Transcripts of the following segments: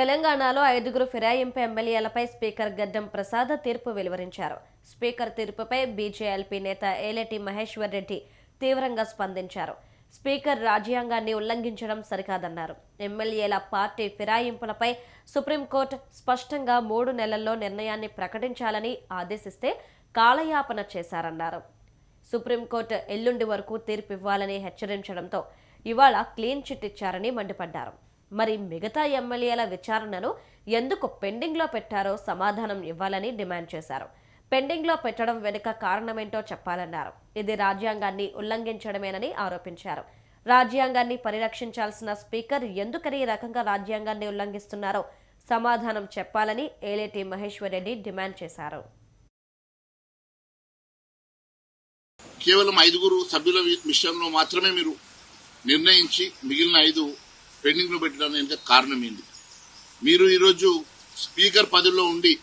తెలంగాణలో ఐదుగురు ఫిరాయింపు ఎమ్మెల్యేలపై స్పీకర్ గడ్డం ప్రసాద్ తీర్పు వెలువరించారు. స్పీకర్ తీర్పుపై బీజేఎల్పీ నేత ఏలటి మహేశ్వర్ రెడ్డి తీవ్రంగా స్పందించారు. స్పీకర్ రాజ్యాంగాన్ని ఉల్లంఘించడం సరికాదన్నారు. ఎమ్మెల్యేల పార్టీ ఫిరాయింపులపై సుప్రీంకోర్టు స్పష్టంగా మూడు నెలల్లో నిర్ణయాన్ని ప్రకటించాలని ఆదేశిస్తే కాలయాపన చేశారన్నారు. సుప్రీంకోర్టు ఎల్లుండి వరకు తీర్పు ఇవ్వాలని హెచ్చరించడంతో ఇవాళ క్లీన్ చిట్ ఇచ్చారని మండిపడ్డారు. మరి మిగతా ఎమ్మెల్యేల విచారణను ఎందుకు పెండింగ్లో పెట్టారో సమాధానం ఇవ్వాలని డిమాండ్ చేశారు. పెండింగ్లో పెట్టడం వెనుక కారణమేంటో చెప్పాలన్నారు. ఇది రాజ్యాంగాన్ని ఉల్లంఘించడమేనని ఆరోపించారు. రాజ్యాంగాన్ని పరిరక్షించాల్సిన స్పీకర్ ఎందుకని ఈ రకంగా రాజ్యాంగాన్ని ఉల్లంఘిస్తున్నారో సమాధానం చెప్పాలని ఏలేటి మహేశ్వర్ రెడ్డి డిమాండ్ చేశారు. కేవలం ఐదుగురు సభ్యుల విషయంలో మాత్రమే మీరు నిర్ణయించి మిగిలిన ఐదు పెండింగ్లో పెట్టడానికి వెనుక కారణం ఏంటి? మీరు ఈరోజు స్పీకర్ పదవిలో ఉండి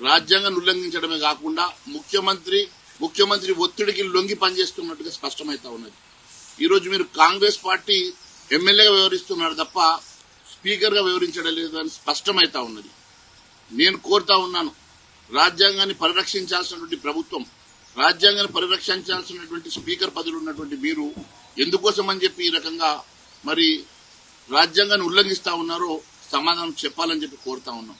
రాజ్యాంగాన్ని ఉల్లంఘించడమే కాకుండా ముఖ్యమంత్రి ముఖ్యమంత్రి ఒత్తిడికి లొంగి పనిచేస్తున్నట్టుగా స్పష్టమవుతా ఉన్నది. ఈరోజు మీరు కాంగ్రెస్ పార్టీ ఎమ్మెల్యేగా వ్యవహరిస్తున్నారు తప్ప స్పీకర్గా వివరించడం లేదని లేదు అని ఉన్నది. నేను కోరుతా ఉన్నాను రాజ్యాంగాన్ని పరిరక్షించాల్సినటువంటి ప్రభుత్వం రాజ్యాంగాన్ని పరిరక్షించాల్సినటువంటి స్పీకర్ పదవులు ఉన్నటువంటి మీరు ఎందుకోసం అని చెప్పి ఈ రకంగా మరి రాజ్యాంగాన్ని ఉల్లంఘిస్తా ఉన్నారో సమాధానం చెప్పాలని చెప్పి కోరుతా ఉన్నాం.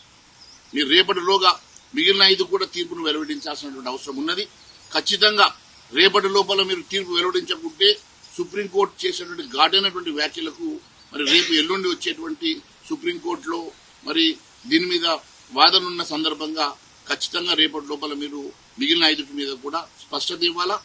మీరు రేపటిలోగా మిగిలిన ఐదు కూడా తీర్పును వెలువడించాల్సినటువంటి అవసరం ఉన్నది. ఖచ్చితంగా రేపటి లోపల మీరు తీర్పు వెలువడించకుంటే సుప్రీంకోర్టు చేసినటువంటి ఘాటైనటువంటి వ్యాఖ్యలకు మరి రేపు ఎల్లుండి వచ్చేటువంటి సుప్రీంకోర్టులో మరి దీని మీద వాదన ఉన్న సందర్భంగా ఖచ్చితంగా రేపటి లోపల మీరు మిగిలిన ఐదుటి మీద కూడా స్పష్టత ఇవ్వాలా?